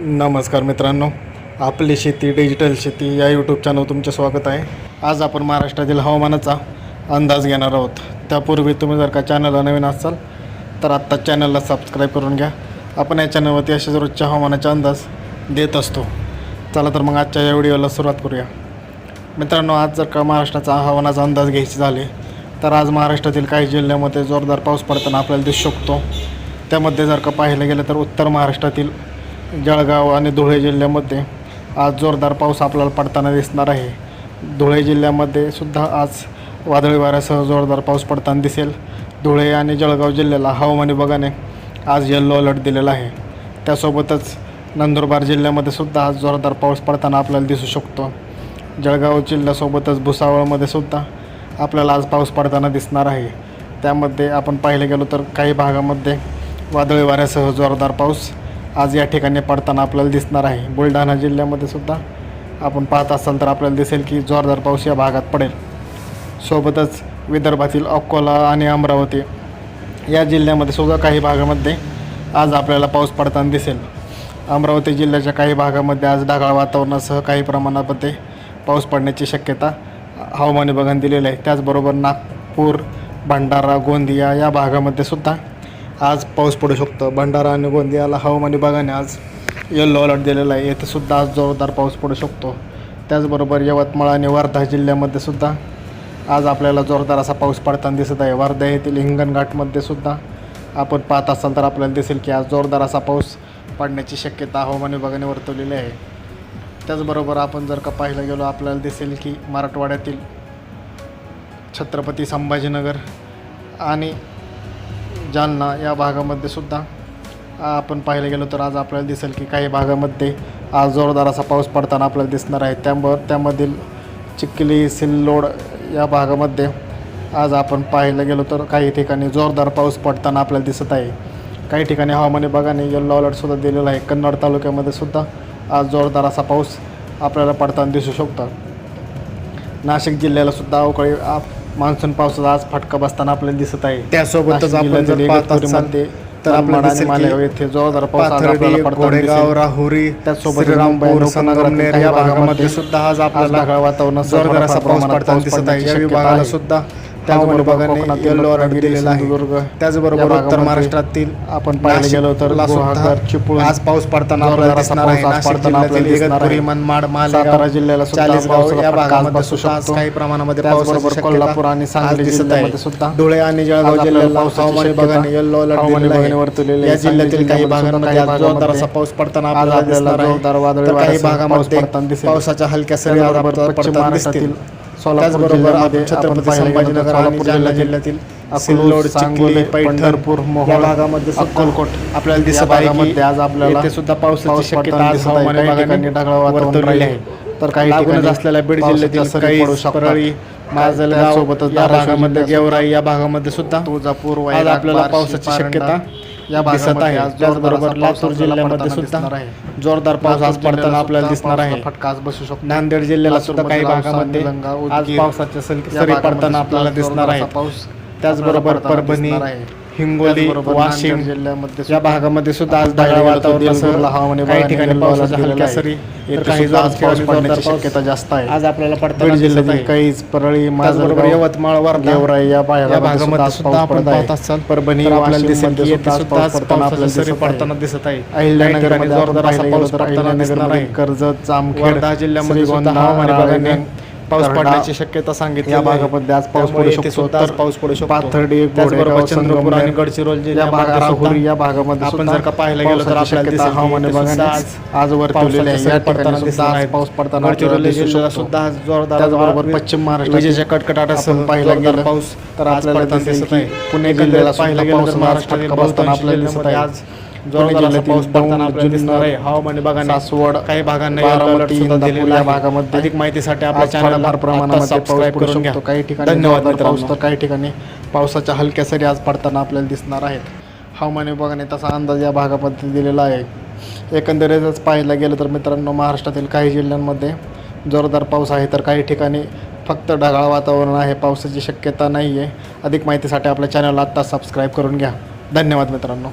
नमस्कार मित्रांनो आपली शेती डिजिटल शेती या यूट्यूब चॅनल तुमचे स्वागत आहे. आज आपण महाराष्ट्रातील हवामानाचा अंदाज घेणार आहोत. त्यापूर्वी तुम्ही जर का चॅनलला नवीन असाल तर आत्ता चॅनलला सबस्क्राईब करून घ्या. आपण या चॅनलवरती अशाच रोजच्या हवामानाचा अंदाज देत असतो. चला तर मग आजच्या या व्हिडिओला सुरुवात करूया. मित्रांनो आज जर का महाराष्ट्राचा हवामानाचा अंदाज घ्यायचे झाले तर आज महाराष्ट्रातील काही जिल्ह्यामध्ये जोरदार पाऊस पडताना आपल्याला दिसू शकतो. त्यामध्ये जर का पाहिलं गेलं तर उत्तर महाराष्ट्रातील जळगाव आणि धुळे जिल्ह्यामध्ये आज जोरदार पाऊस आपल्याला पडताना दिसणार आहे. धुळे जिल्ह्यामध्ये सुद्धा आज वादळी वाऱ्यासह जोरदार पाऊस पडताना दिसेल. धुळे आणि जळगाव जिल्ह्याला हवामान विभागाने आज येल्लो अलर्ट दिलेला आहे. त्यासोबतच नंदुरबार जिल्ह्यामध्ये सुद्धा आज जोरदार पाऊस पडताना आपल्याला दिसू शकतो. जळगाव जिल्ह्यासोबतच भुसावळमध्ये सुद्धा आपल्याला आज पाऊस पडताना दिसणार आहे. त्यामध्ये आपण पाहिले गेलो तर काही भागामध्ये वादळी वाऱ्यासह जोरदार पाऊस आज या ठिकाणी पडताना आपल्याला दिसणार आहे. बुलढाणा जिल्ह्यामध्ये सुद्धा आपण पाहत असाल तर आपल्याला दिसेल की जोरदार पाऊस या भागात पडेल. सोबतच विदर्भातील अकोला आणि अमरावती या जिल्ह्यामध्ये सुद्धा काही भागामध्ये आज आपल्याला पाऊस पडताना दिसेल. अमरावती जिल्ह्याच्या काही भागामध्ये आज ढगाळ वातावरणासह काही प्रमाणामध्ये पाऊस पडण्याची शक्यता हवामान विभागाने दिलेली आहे. त्याचबरोबर नागपूर भंडारा गोंदिया या भागामध्ये सुद्धा आज पाऊस पडू शकतो. भंडारा आणि गोंदियाला हवामान विभागाने आज येल्लो अलर्ट दिलेला आहे. येथे सुद्धा आज जोरदार पाऊस पडू शकतो. त्याचबरोबर यवतमाळ आणि वर्धा जिल्ह्यामध्ये सुद्धा आज आपल्याला जोरदार असा पाऊस पडताना दिसत आहे. वर्धा येथील हिंगणघाटमध्ये सुद्धा आपण पाहत असाल तर आपल्याला दिसेल की आज जोरदार असा पाऊस पडण्याची शक्यता हवामान विभागाने वर्तवलेली आहे. त्याचबरोबर आपण जर का पाहायला गेलो आपल्याला दिसेल की मराठवाड्यातील छत्रपती संभाजीनगर आणि जालना या भागामध्ये सुद्धा. आपण पाहायला गेलो तर आज आपल्याला दिसेल की काही भागामध्ये आज जोरदार असा पाऊस पडताना आपल्याला दिसणार आहे. त्यामुळं त्यामधील चिखली सिल्लोड या भागामध्ये आज आपण पाहायला गेलो तर काही ठिकाणी जोरदार पाऊस पडताना आपल्याला दिसत आहे. काही ठिकाणी हवामान विभागाने येल्लो अलर्टसुद्धा दिलेला आहे. कन्नड तालुक्यामध्ये सुद्धा आज जोरदार असा पाऊस आपल्याला पडताना दिसू शकतो. नाशिक जिल्ह्याला सुद्धा अवकाळी आप- मान्सून पावसाचा आज फटका बसताना आपल्याला दिसत आहे. त्यासोबतच आपण जर पाहत असाल तर आपल्याला येथे जोरदार पाऊस आपल्याला गोडेगाव. राहुरी त्याचसोबत संगमनेर या भागामध्ये सुद्धा आज आपल्याला वातावरण जोरदार असा पाऊस पडताना दिसत आहे. या विभागाला सुद्धा हवामान विभागाने येल्लो अलर्ट दिलेला आहे त्याचबरोबर उत्तर महाराष्ट्रातील आपण पाहायला गेलो तर चिपळूण आज पाऊस पडताना आपल्याला दिसणार आहे नाशिक जिल्ह्यातील इगतपुरी. मनमाड मालेगाव जिल्ह्याला चाळीसगाव या भागामध्ये सुद्धा आज. काही प्रमाणामध्ये त्याचबरोबर कोल्हापूर आणि सांगली दिसत आहे सुद्धा धुळे आणि जळगाव जिल्ह्याला हवामान विभागाने येल्लो अलर्ट दिलेला आहे. या जिल्ह्यातील काही भागांमध्ये जोरदार असा पाऊस पडताना आपल्याला दिसणार आहे काही भागामध्ये. पावसाच्या हलक्या सरी त्याचबरोबर पडताना दिसतील त्याचबरोबर जिल्ह्यामध्ये आपण छत्रपती संभाजीनगर आणि सोलापूर जालना जिल्ह्यातील सिल्लोड सांगोले, पंढरपूर, मोहोळ, भागामध्ये अक्कलकोट आपल्याला दिसत आहे आज आपल्याला येथे सुद्धा पावसाची शक्यता आज. हवामान विभागाने वर्तवलेली. आहे तर काही लागूनच असलेल्या बीड जिल्ह्यातील काही. परळी माजलगाव त्यासोबतच या भागामध्ये गेवराई या भागामध्ये सुद्धा तुळजापूर आज आपल्याला पावसाची शक्यता या दिसत आहे त्याचबरोबर लातूर जिल्ह्यामध्ये सुद्धा. जोरदार पाऊस आज पडताना आपल्याला दिसणार आहे फटका आज बसू शकतो नांदेड जिल्ह्याला सुद्धा काही भागामध्ये आज पावसाच्या सरी पडताना आपल्याला दिसणार आहे पाऊस त्याचबरोबर परभणी. हिंगोली वाशिम जिल्ह्यामध्ये या भागामध्ये सुद्धा आज ढगाळ हवामान काही ठिकाणी पावसाच्या हलक्या. सरी. तर काही पाऊस पडण्याची शक्यता जास्त आहे. आज आपल्याला दिसत जिल्ह्यातील कैज परळी माजलगाव यवतमाळ वर्धा गेवराई या भागामध्ये सुद्धा आपण पाहत असाल. परभणी आपल्याला दिसेल सुद्धा आपल्याला सरी दिसत आहे. पडताना दिसत आहे. काही आपण जोरदार असा पाऊस पडताना दिसणार आहे कर्जत जामखेड जिल्ह्यामध्ये हवामान पाऊस पडण्याची शक्यता सांगितली या भागामध्ये आज पाऊस पडू शकतो आज पाऊस पडू शकतो पाथर्डी त्याचबरोबर चंद्रपूर आणि गडचिरोली या जिल्ह्यामध्ये या भागामध्ये आपण जर का पाहायला गेलो तर आपल्याला हवामान विभागाने आज वर्तवलेली आहे या पडताना आहेत. पाऊस पडताना गडचिरोली जिल्ह्याला. सुद्धा आज जोरदार त्याचबरोबर पश्चिम महाराष्ट्रातील विजेच्या पाहायला जोरदार गेलं पाऊस तर आज आपल्याला दिसत आहे पुणे जिल्ह्याला सुद्धा गेलं तर महाराष्ट्रातील आपल्याला दिसत आहे. आज पाऊस पडताना दौंड, आपल्याला दिसणार आहे. जुन्नर, हवामान विभागाने सासवड काही भागांना. भागामध्ये अधिक माहितीसाठी आपल्या चॅनलला प्रमाणामध्ये सबस्क्राईब करून घ्या. काही ठिकाणी धन्यवाद पाऊस तर काही ठिकाणी पावसाच्या हलक्या सरी आज पडताना आपल्याला दिसणार आहेत. हवामान विभागाने तसा अंदाज या भागामध्ये दिलेला आहे. एकंदरीतच पाहायला गेलं तर मित्रांनो महाराष्ट्रातील काही जिल्ह्यांमध्ये जोरदार पाऊस आहे. तर काही ठिकाणी फक्त ढगाळ वातावरण आहे. पावसाची शक्यता नाही आहे अधिक माहितीसाठी आपल्या चॅनलला आत्ता सबस्क्राईब करून घ्या. धन्यवाद मित्रांनो.